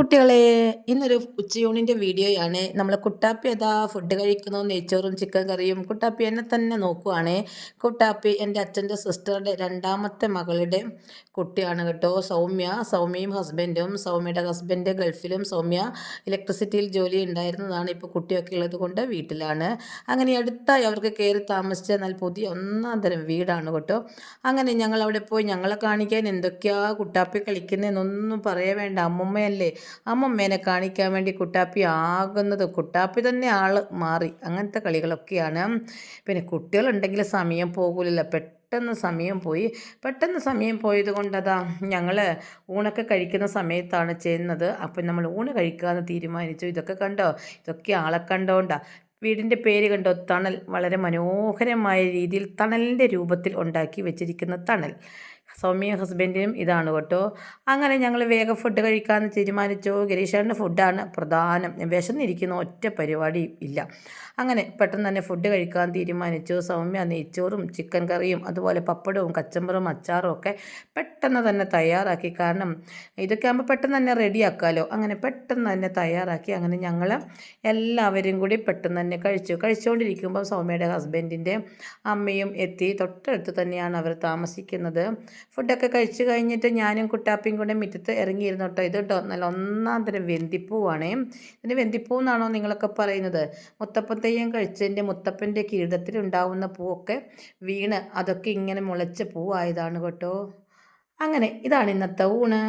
കുട്ടികളെ ഇന്നൊരു ഉച്ചയൂണിന്റെ വീഡിയോയാണ്. നമ്മൾ കുട്ടാപ്പി ഏതാ ഫുഡ് കഴിക്കുന്നു? നെയ്ച്ചോറും ചിക്കൻ കറിയും. കുട്ടാപ്പി എന്നെ തന്നെ നോക്കുവാണ്. കുട്ടാപ്പി എന്റെ അച്ഛന്റെ സിസ്റ്ററുടെ രണ്ടാമത്തെ മകളുടെ കുട്ടിയാണ് കേട്ടോ. സൗമ്യ സൗമ്യയും ഹസ്ബൻഡും സൗമ്യയുടെ ഹസ്ബൻഡ് ഗൾഫിലും സൗമ്യ ഇലക്ട്രിസിറ്റിയിൽ ജോലി ഉണ്ടായിരുന്നതാണ് ഇപ്പോൾ കുട്ടിയൊക്കെ ഉള്ളത് കൊണ്ട് വീട്ടിലാണ്. അങ്ങനെ അടുത്തായി അവർക്ക് കയറി താമസിച്ച എന്നാൽ പുതിയ ഒന്നാം തരം വീടാണ് കേട്ടോ. അങ്ങനെ ഞങ്ങൾ അവിടെ പോയി ഞങ്ങളെ കാണിക്കാൻ എന്തൊക്കെയാ കുട്ടാപ്പി കളിക്കുന്നതെന്നൊന്നും പറയേ വേണ്ട. അമ്മമ്മയല്ലേ അമ്മമ്മേനെ കാണിക്കാൻ വേണ്ടി കുട്ടാപ്പി ആകുന്നത്. കുട്ടാപ്പി തന്നെ ആൾ മാറി. അങ്ങനത്തെ കളികളൊക്കെയാണ്. പിന്നെ കുട്ടികളുണ്ടെങ്കിൽ സമയം പോകില്ല പെട്ടെന്ന് സമയം പോയി. പെട്ടെന്ന് സമയം പോയത് കൊണ്ടതാ ഞങ്ങൾ ഊണൊക്കെ കഴിക്കുന്ന സമയത്താണ് ചെയ്യുന്നത് അപ്പം നമ്മൾ ഊണ് കഴിക്കാമെന്ന് തീരുമാനിച്ചു. ഇതൊക്കെ കണ്ടോ? ഇതൊക്കെ ആളെ കണ്ടോണ്ടാ. വീടിന്റെ പേര് കണ്ടോ? തണൽ. വളരെ മനോഹരമായ രീതിയിൽ തണലിന്റെ രൂപത്തിൽ ഉണ്ടാക്കി വെച്ചിരിക്കുന്ന തണൽ. സൗമ്യ ഹസ്ബൻഡിനും ഇതാണ് കേട്ടോ. അങ്ങനെ ഞങ്ങൾ വേഗം ഫുഡ് കഴിക്കാമെന്ന് തീരുമാനിച്ചു. ഗിരീഷേട്ടന്റെ ഫുഡാണ് പ്രധാനം. വിശന്നിരിക്കുന്ന ഒറ്റ പരിപാടി ഇല്ല. അങ്ങനെ പെട്ടെന്ന് തന്നെ ഫുഡ് കഴിക്കാൻ തീരുമാനിച്ചു. സൗമ്യ നെയ്ച്ചോറും ചിക്കൻ കറിയും അതുപോലെ പപ്പടവും കച്ചമ്പറും അച്ചാറും ഒക്കെ പെട്ടെന്ന് തന്നെ തയ്യാറാക്കി. കാരണം ഇതൊക്കെ ആകുമ്പോൾ പെട്ടെന്ന് തന്നെ റെഡിയാക്കാമല്ലോ അങ്ങനെ പെട്ടെന്ന് തന്നെ തയ്യാറാക്കി. അങ്ങനെ ഞങ്ങൾ എല്ലാവരും കൂടി പെട്ടെന്ന് തന്നെ കഴിച്ചു. കഴിച്ചുകൊണ്ടിരിക്കുമ്പോൾ സൗമ്യയുടെ ഹസ്ബൻഡിന്റെ അമ്മയും എത്തി. തൊട്ടടുത്ത് തന്നെയാണ് അവർ താമസിക്കുന്നത്. ഫുഡൊക്കെ കഴിച്ചു കഴിഞ്ഞിട്ട് ഞാനും കുട്ടാപ്പിയും കൂടെ മുറ്റത്ത് ഇറങ്ങിയിരുന്നു കേട്ടോ. ഇത് കേട്ടോ നല്ല ഒന്നാം തരം വെന്തിപ്പൂവാണേ. ഇതിന് വെന്തിപ്പൂ എന്നാണോ നിങ്ങളൊക്കെ പറയുന്നത്? മുത്തപ്പത്തെയ്യം കഴിച്ചതിന്റെ മുത്തപ്പന്റെ കിരീടത്തിലുണ്ടാവുന്ന പൂവൊക്കെ വീണ് അതൊക്കെ ഇങ്ങനെ മുളച്ച പൂവായതാണ് കേട്ടോ. അങ്ങനെ ഇതാണ് ഇന്നത്തെ ഊണ്.